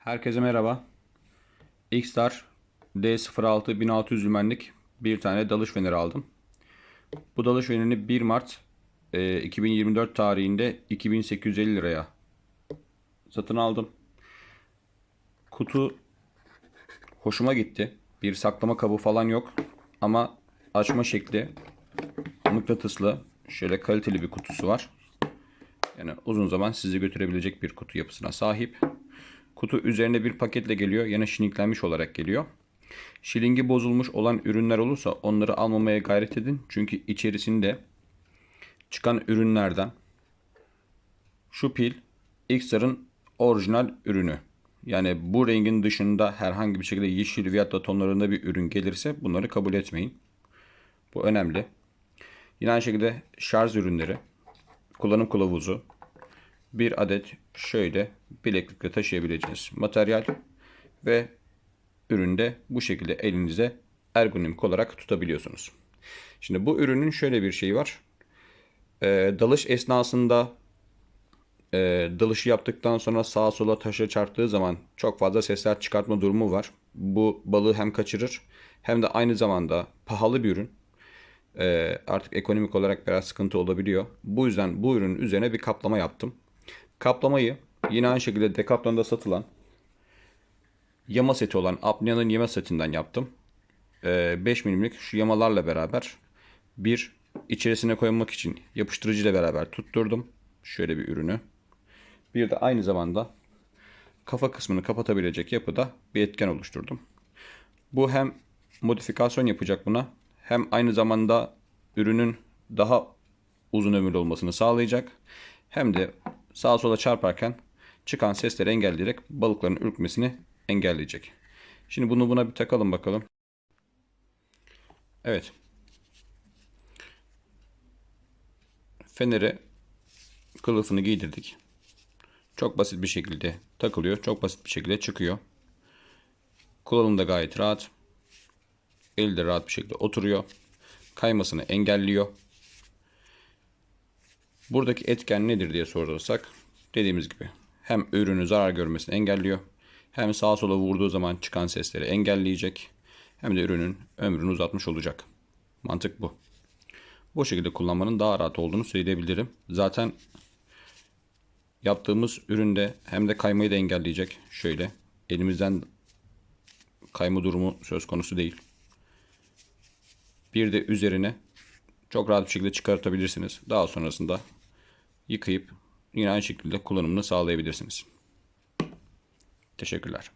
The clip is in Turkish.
Herkese merhaba. X-Star D06 1600 lümenlik bir tane dalış feneri aldım. Bu dalış fenerini 1 Mart e, 2024 tarihinde 2850 liraya satın aldım. Kutu hoşuma gitti. Bir saklama kabı falan yok. Ama açma şekli mıknatıslı. Şöyle kaliteli bir kutusu var. Yani uzun zaman sizi götürebilecek bir kutu yapısına sahip. Kutu üzerine bir paketle geliyor. Yine şiniklenmiş olarak geliyor. Şilingi bozulmuş olan ürünler olursa onları almamaya gayret edin. Çünkü içerisinde çıkan ürünlerden şu pil Xr'ın orijinal ürünü. Yani bu rengin dışında herhangi bir şekilde yeşil veyahut da tonlarında bir ürün gelirse bunları kabul etmeyin. Bu önemli. Yine aynı şekilde şarj ürünleri, kullanım kılavuzu, bir adet şöyle bileklikle taşıyabileceğiniz materyal ve üründe bu şekilde elinize ergonomik olarak tutabiliyorsunuz. Şimdi bu ürünün şöyle bir şeyi var. Ee, dalış esnasında e, dalışı yaptıktan sonra sağa sola taşa çarptığı zaman çok fazla sesler çıkartma durumu var. Bu balığı hem kaçırır hem de aynı zamanda pahalı bir ürün. Ee, artık ekonomik olarak biraz sıkıntı olabiliyor. Bu yüzden bu ürünün üzerine bir kaplama yaptım. Kaplamayı yine aynı şekilde Decathlon'da satılan yama seti olan Apnea'nın yama setinden yaptım. Ee, 5 milimlik şu yamalarla beraber bir içerisine koymak için yapıştırıcı ile beraber tutturdum. Şöyle bir ürünü. Bir de aynı zamanda kafa kısmını kapatabilecek yapıda bir etken oluşturdum. Bu hem modifikasyon yapacak buna hem aynı zamanda ürünün daha uzun ömürlü olmasını sağlayacak. Hem de sağa sola çarparken çıkan sesleri engelleyerek balıkların ürkmesini engelleyecek. Şimdi bunu buna bir takalım bakalım. Evet. Feneri kılıfını giydirdik. Çok basit bir şekilde takılıyor. Çok basit bir şekilde çıkıyor. Kullanım da gayet rahat. Elde rahat bir şekilde oturuyor. Kaymasını engelliyor. Buradaki etken nedir diye sorarsak dediğimiz gibi hem ürünü zarar görmesini engelliyor hem sağa sola vurduğu zaman çıkan sesleri engelleyecek hem de ürünün ömrünü uzatmış olacak. Mantık bu. Bu şekilde kullanmanın daha rahat olduğunu söyleyebilirim. Zaten yaptığımız üründe hem de kaymayı da engelleyecek. Şöyle elimizden kayma durumu söz konusu değil. Bir de üzerine çok rahat bir şekilde çıkartabilirsiniz. Daha sonrasında yıkayıp yine aynı şekilde kullanımını sağlayabilirsiniz. Teşekkürler.